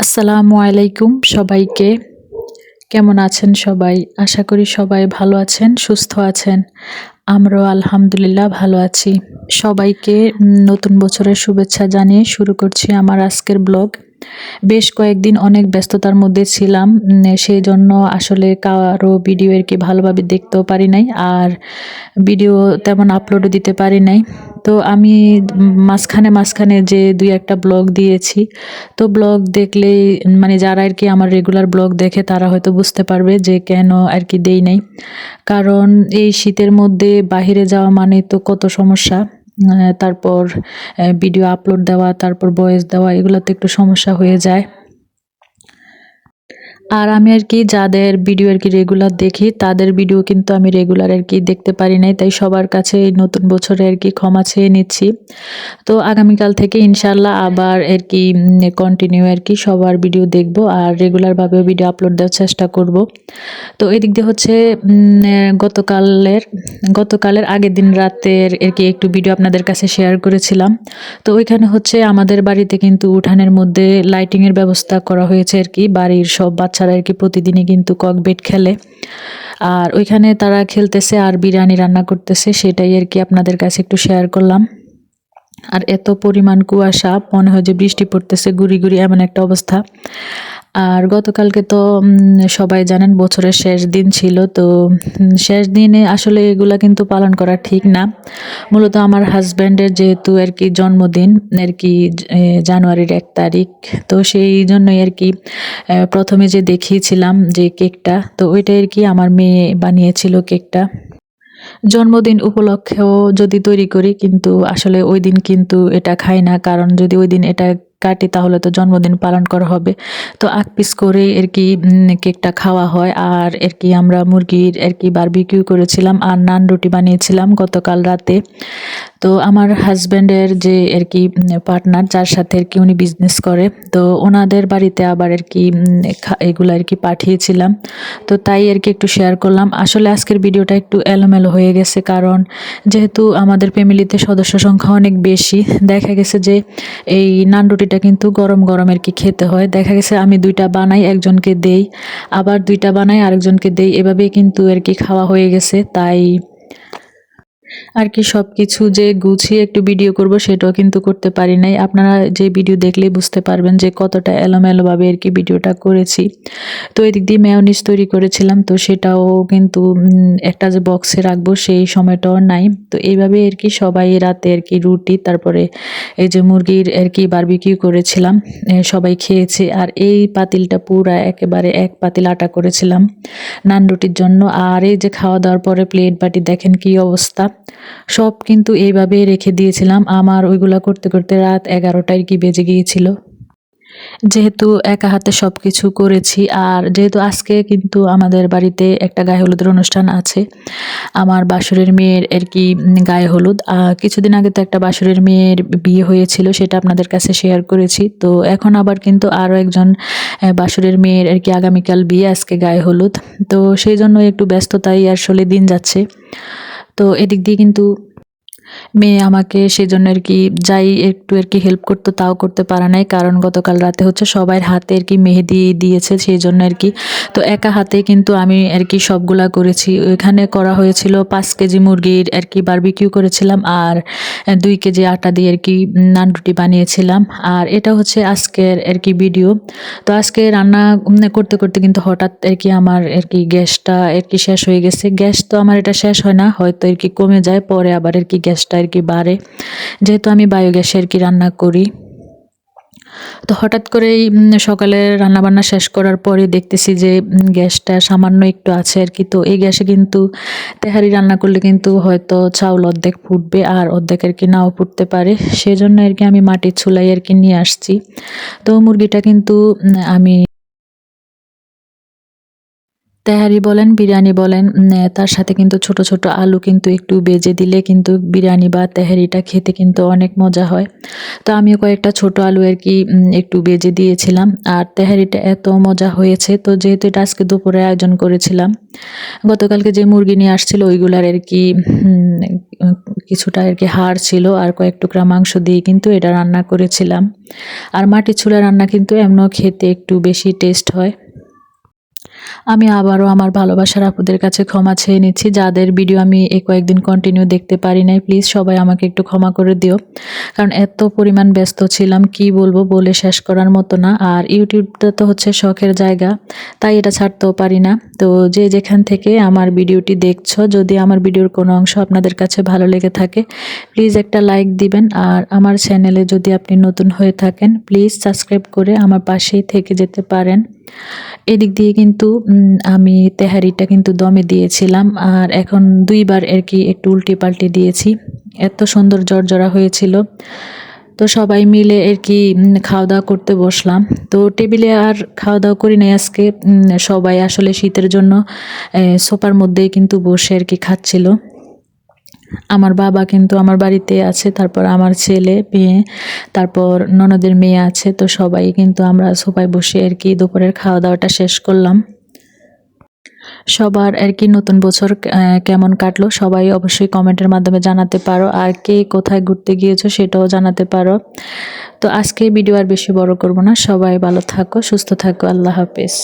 আসসালামু আলাইকুম সবাইকে। কেমন আছেন সবাই? আশা করি সবাই ভালো আছেন, সুস্থ আছেন। আমরাও আলহামদুলিল্লাহ ভালো আছি। সবাইকে নতুন বছরের শুভেচ্ছা জানিয়ে শুরু করছি আমার আজকের ব্লগ। বেশ কয়েকদিন অনেক ব্যস্ততার মধ্যে ছিলাম সেই জন্য আসলে কারও ভিডিও আর কি ভালোভাবে দেখতেও পারি নাই, আর ভিডিও তেমন আপলোডও দিতে পারি নাই। তো আমি মাঝখানে মাঝখানে যে দুই একটা ব্লগ দিয়েছি, তো ব্লগ দেখলেই মানে যারা আর কি আমার রেগুলার ব্লগ দেখে তারা হয়তো বুঝতে পারবে যে কেন আর কি দেই নাই। কারণ এই শীতের মধ্যে বাহিরে যাওয়া মানে তো কত সমস্যা তারপর ভিডিও আপলোড দেওয়া, তারপর ভয়েস দেওয়া, এগুলো তো একটু সমস্যা হয়ে যায়। আর আমি আর কি যাদের ভিডিও আর কি রেগুলার দেখি, তাদের ভিডিও কিন্তু আমি রেগুলার আর কি দেখতে পারি নাই, তাই সবার কাছে এই নতুন বছরে আর কি ক্ষমা চেয়ে নিচ্ছি। তো আগামীকাল থেকে ইনশাল্লাহ আবার আর কি কন্টিনিউ আর কি সবার ভিডিও দেখব আর রেগুলারভাবে ভিডিও আপলোড দেওয়ার চেষ্টা করব। তো এদিক দিয়ে হচ্ছে গতকালের গতকালের আগের দিন রাতের আর কি একটু ভিডিও আপনাদের কাছে শেয়ার করেছিলাম। তো ওইখানে হচ্ছে আমাদের বাড়িতে কিন্তু উঠানের মধ্যে লাইটিংয়ের ব্যবস্থা করা হয়েছে আর কি, বাড়ির সব বাচ্চারা আর কি প্রতিদিনই কিন্তু ককবেট খেলে। আর ওইখানে তারা খেলতেছে আর বিরিয়ানি রান্না করতেছে, সেটাই আর কি আপনাদের কাছে একটু শেয়ার করলাম। আর এত পরিমাণ কুয়াশা, মনে হয় যে বৃষ্টি পড়তেছে, গুড়ি গুড়ি এমন একটা অবস্থা। আর গতকালকে তো সবাই জানেন বছরের শেষ দিন ছিল, তো শেষ দিনে আসলে এগুলা কিন্তু পালন করা ঠিক না। মূলত আমার হাজব্যান্ডের যেহেতু আর কি জন্মদিন, আর কি জানুয়ারির এক তারিখ, তো সেই জন্যই আর কি প্রথমে যে দেখিয়েছিলাম যে কেকটা, তো ওইটাই আর কি আমার মেয়ে বানিয়েছিল কেকটা। জন্মদিন উপলক্ষেও যদি তৈরি করি, কিন্তু আসলে ওই দিন কিন্তু এটা খাই না, কারণ যদি ওই দিন এটা কাটি, তাহলে তো জন্মদিন পালন করা হবে। তো আগ পিস করে আর কি কেকটা খাওয়া হয়। আর আর কি আমরা মুরগির আর কি বারবিকিউ করেছিলাম, আর নান রুটি বানিয়েছিলাম গতকাল রাতে। তো আমার হাজব্যান্ডের যে আর কি পার্টনার যার সাথে আর কি উনি বিজনেস করে, তো ওনাদের বাড়িতে আবার আর কি এগুলো আর কি পাঠিয়েছিলাম। তো তাই আর কি একটু শেয়ার করলাম। আসলে আজকের ভিডিওটা একটু এলোমেলো হয়ে গেছে, কারণ যেহেতু আমাদের ফ্যামিলিতে সদস্য সংখ্যা অনেক বেশি, দেখা গেছে যে এই নান রুটিটা কিন্তু গরম গরম আর কি খেতে হয়। দেখা গেছে আমি দুইটা বানাই, একজনকে দেই, আবার দুইটা বানাই, আরেকজনকে দেই। এভাবেই কিন্তু আর কি খাওয়া হয়ে গেছে। তাই আর কি সব কিছু যে গুছিয়ে একটু ভিডিও করব সেটাও কিন্তু করতে পারি নাই। আপনারা যে ভিডিও দেখলেই বুঝতে পারবেন যে কতটা এলোমেলোভাবে আর কি ভিডিওটা করেছি। তো এদিক দিয়ে মেয়নিজ তৈরি করেছিলাম, তো সেটাও কিন্তু একটা যে বক্সে রাখব সেই সময়টাও নাই। তো এইভাবে আর কি সবাই রাতে আর কি রুটি, তারপরে এই যে মুরগির আর কি বারবিকিউ করেছিলাম সবাই খেয়েছে। আর এই পাতিলটা পুরা একেবারে এক পাতিল আটা করেছিলাম নান রুটির জন্য। আর এই যে খাওয়া দাওয়ার পরে প্লেট বাটি, দেখেন কি অবস্থা। সব কিন্তু এইভাবে রেখে দিয়েছিলাম। আমার ওইগুলা করতে করতে রাত এগারোটায় কি বেজে গিয়েছিল। যেহেতু একা হাতে সব কিছু করেছি, আর যেহেতু আজকে কিন্তু আমাদের বাড়িতে একটা গায়ে হলুদের অনুষ্ঠান আছে, আমার বাসুরের মেয়ের আর কি গায়ে হলুদ। কিছুদিন আগে তো একটা বাসুরের মেয়ের বিয়ে হয়েছিল, সেটা আপনাদের কাছে শেয়ার করেছি। তো এখন আবার কিন্তু আরও একজন বাসুরের মেয়ের আর কি আগামীকাল বিয়ে, আজকে গায়ে হলুদ। তো সেই জন্য একটু ব্যস্ততাই আসলে দিন যাচ্ছে। তো এদিক দিয়ে কিন্তু মেয়ে আমাকে সেজন্য আর কি যাই একটু আর কি হেল্প করতো তাও করতে পারা নাই কারণ গতকাল রাতে হচ্ছে সবাই হাতে আর কি মেহেদি দিয়েছে সেই জন্য আর কি তো একা হাতে কিন্তু আমি আর কি সবগুলা করেছি ওইখানে করা হয়েছিল পাঁচ কেজি মুরগির আর কি বারবিকিউ করেছিলাম আর দুই কেজি আটা দিয়ে আর কি নান রুটি বানিয়েছিলাম আর এটা হচ্ছে আজকের আর কি ভিডিও তো আজকে রান্না করতে করতে কিন্তু হঠাৎ আর কি আমার আর কি গ্যাসটা আর কি শেষ হয়ে গেছে গ্যাস তো আমার এটা শেষ হয় না হয়তো আর কি কমে যায় পরে আবার আর কি গ্যাসটা আর কি বাড়ে? যেহেতু আমি বায়োগ্যাসে আর কি রান্না করি। তো হঠাৎ করেই সকালে রান্নাবান্না শেষ করার পরে দেখতেছি যে গ্যাসটা সামান্য একটু আছে আর কি। তো এই গ্যাসে কিন্তু তেহারি রান্না করলে কিন্তু হয়তো চাউল অর্ধেক ফুটবে আর অর্ধেক আর কি নাও ফুটতে পারে। সেজন্য আর কি আমি মাটির চুলাই আর কি নিয়ে আসছি। তো মুরগিটা কিন্তু আমি তেহারি বলেন, বিরিয়ানি বলেন তার সাথে কিন্তু ছোট ছোট আলু কিন্তু একটু বেজে দিলে কিন্তু বিরিয়ানি বা তেহারিটা খেতে কিন্তু অনেক মজা হয়। তো আমিও কয়েকটা ছোট আলু আর কি একটু বেজে দিয়েছিলাম। আর তেহারিটা এত মজা হয়েছে, তো যেহেতু এটা আজকে দুপুরে আয়োজন করেছিলাম, গতকালকে যে মুরগি নিয়ে আসছিল ওইগুলার আর কি কিছুটা আর কি হাড় ছিল আর কয়েক টুকরা মাংস দিয়ে কিন্তু এটা রান্না করেছিলাম। আর মাটির চুলা রান্না কিন্তু এমনও খেতে একটু বেশি টেস্ট হয়। আমি আবারও আমার ভালোবাসার আপুদের কাছে ক্ষমা চেয়ে নিচ্ছি। যাদের ভিডিও আমি এই কয়েকদিন কন্টিনিউ দেখতে পারি নাই প্লিজ সবাই আমাকে একটু ক্ষমা করে দিও। কারণ এত পরিমাণ ব্যস্ত ছিলাম, কি বলব বলে শেষ করার মতো না। আর ইউটিউবটা তো হচ্ছে শখের জায়গা, তাই এটা ছাড়তেও পারি না। তো যে যেখান থেকে আমার ভিডিওটি দেখছ, যদি আমার ভিডিওর কোনো অংশ আপনাদের কাছে ভালো লেগে থাকে প্লিজ একটা লাইক দিবেন। আর আমার চ্যানেলে যদি আপনি নতুন হয়ে থাকেন প্লিজ সাবস্ক্রাইব করে আমার পাশেই থেকে যেতে পারেন। এদিক দিয়ে কিন্তু আমি তেহারিটা কিন্তু দমে দিয়েছিলাম, আর এখন দুইবার আর কি একটু উল্টে পাল্টে দিয়েছি। এত সুন্দর জর্জরা হয়েছিল। তো সবাই মিলে আর কি খাওয়া দাওয়া করতে বসলাম। তো টেবিলে আর খাওয়া দাওয়া করি নাই আজকে। সবাই আসলে শীতের জন্য সোফার মধ্যেই কিন্তু বসে আর কি খাচ্ছিল। আমার বাবা কিন্তু আমার বাড়িতে আছে, তারপর আমার ছেলে, মেয়ে, তারপর ননদের মেয়ে আছে। তো সবাই কিন্তু আমরা সোফায় বসে আর কি দুপুরের খাওয়া দাওয়াটা শেষ করলাম। সবার আর কি নতুন বছর কেমন কাটলো সবাই অবশ্যই কমেন্টের মাধ্যমে জানাতে পারো। আর কে কোথায় ঘুরতে গিয়েছো সেটাও জানাতে পারো। তো আজকে ভিডিও আর বেশি বড় করব না। সবাই ভালো থাকো, সুস্থ থাকো, আল্লাহ হাফেজ।